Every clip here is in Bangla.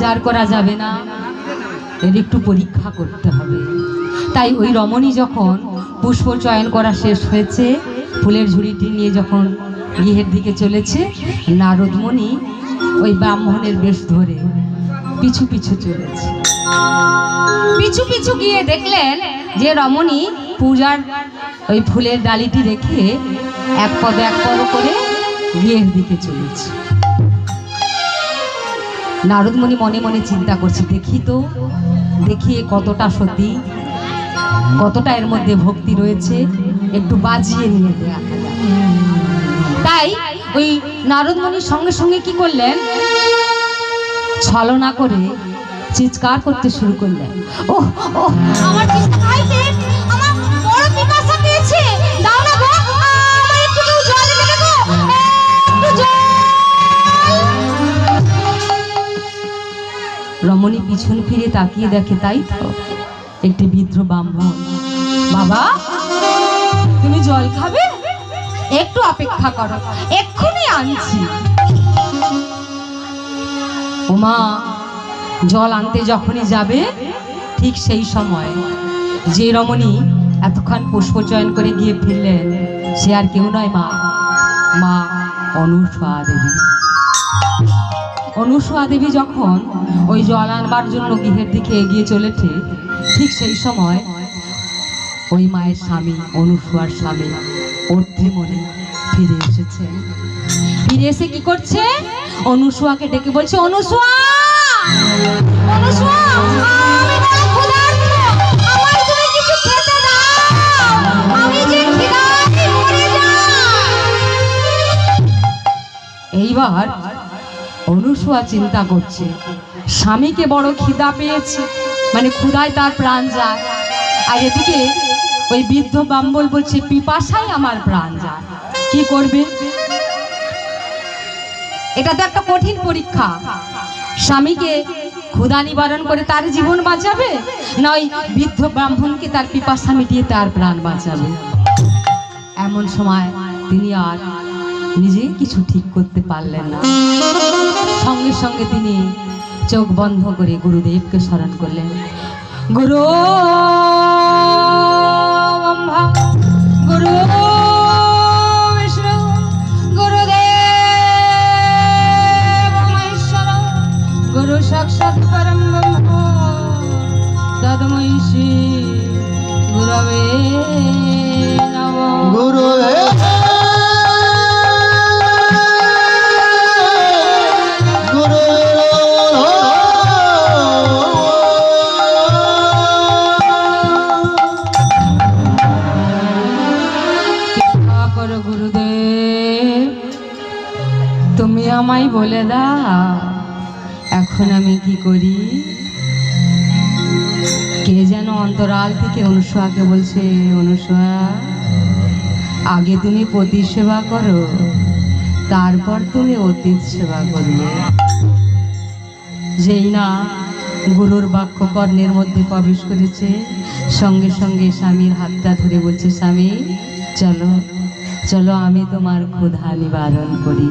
উচ্চার করা যাবে না। এর একটু পরীক্ষা করতে হবে। তাই ওই রমণী যখন পুষ্প চয়ন করা শেষ হয়েছে, ফুলের ঝুড়িটি নিয়ে যখন গৃহের দিকে চলেছে, নারদমণি ওই ব্রাহ্মণের বেশ ধরে পিছু পিছু চলেছে। পিছু পিছু গিয়ে দেখলেন যে রমণী পূজার ওই ফুলের ডালিটি রেখে এক পদ এক পদ করে গৃহের দিকে চলেছে। নারদমণি মনে মনে চিন্তা করছে, দেখি তো, দেখি কতটা সতী কতটা এর মধ্যে ভক্তি রয়েছে, একটু বাজিয়ে নিয়ে দেখা যাক। তাই ওই নারদমণির সঙ্গে সঙ্গে কি করলেন? ছলনা করে চিৎকার করতে শুরু করলেন। ও ও আমার রমণী পিছন ফিরে তাকিয়ে দেখে তাই তো, একটি বৃদ্ধ ব্রাহ্মণ। বাবা, তুমি জল খাবে? একটু অপেক্ষা করো, এক্ষুনি আনছি। ওমা, জল আনতে যখনই যাবে, ঠিক সেই সময়। যে রমণী এতক্ষণ পুষ্প চয়ন করে গিয়ে ফিরলেন, সে আর কেউ নয় মা। মা অনুসয়া দেবী। অনুসয়া দেবী যখন ওই জল আনবার জন্য গৃহের দিকে এগিয়ে চলেছে, ঠিক সেই সময় ওই মায়ের স্বামী, অনুসয়ার স্বামী, অর্থিমণি ফিরে এসেছে। ফিরে এসে কি করছে? অনুসয়াকে ডেকে বলছে, অনুসয়া! অনুসয়া এইবার অনুসয়া চিন্তা করছে। স্বামীকে বড় খিদা পেয়েছে। মানে ক্ষুধায় তার প্রাণ যায়। আর এদিকে ওই বৃদ্ধ বাম্বল বলছে, পিপাসায় আমার প্রাণ যায়। কি করবে? এটা তো একটা কঠিন পরীক্ষা। স্বামীকে ক্ষুধা নিবারণ করে তার জীবন বাঁচাবে? না ওই বৃদ্ধ ব্রাহ্মণকে তার পিপাসা মিটিয়ে তার প্রাণ বাঁচাবে? এমন সময় তিনি আর নিজে কিছু ঠিক করতে পারলেন না। সঙ্গে সঙ্গে তিনি চোখ বন্ধ করে গুরুদেবকে স্মরণ করলেন। গুরু গুরু সাক্ষাৎ পরম গুরবে নমঃ। গুরু আমায় বলে দাও, এখন আমি কি করি? কে যেন অন্তরাল থেকে অনুসয়াকে বলছে অনুসয়া আগে তুমি পতি সেবা করো, তারপর তুমি অতীত সেবা করবে। যেই না গুরুর বাক্য কর্ণের মধ্যে প্রবেশ করেছে, সঙ্গে সঙ্গে স্বামীর হাতটা ধরে বলছে, স্বামী, চলো চলো আমি তোমার ক্ষুধা নিবারণ করি।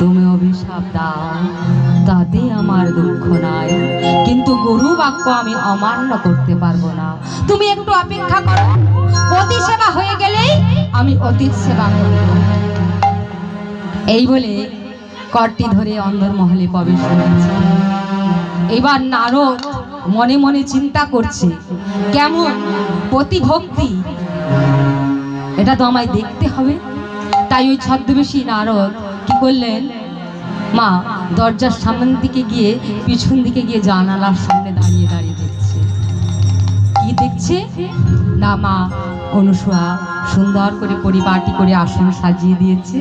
তুমি অভিশাপ দাও, তাতে আমার দুঃখ নাই। কিন্তু গরু বাক্য আমি অমান্য করতে পারব না। তুমি একটু অপেক্ষা করো। অতি সেবা হয়ে গেলেই আমি অতীত সেবা করব। এই বলে করটি ধরে অন্দর মহলে প্রবেশ করেছে। এবার নারদ মনে মনে চিন্তা করছে, কেমন প্রতিভক্তি? এটা তো আমায় দেখতে হবে। তাই ওই ছদ্মবেশী নারদ কি করলেন? মা, দরজার সামনের দিকে গিয়ে, পিছন দিকে গিয়ে জানালার সামনে দাঁড়িয়ে দাঁড়িয়ে দেখছে। কি দেখছে? না মা, অনুসয়া সুন্দর করে পরিপাটি করে আসন সাজিয়ে দিয়েছে।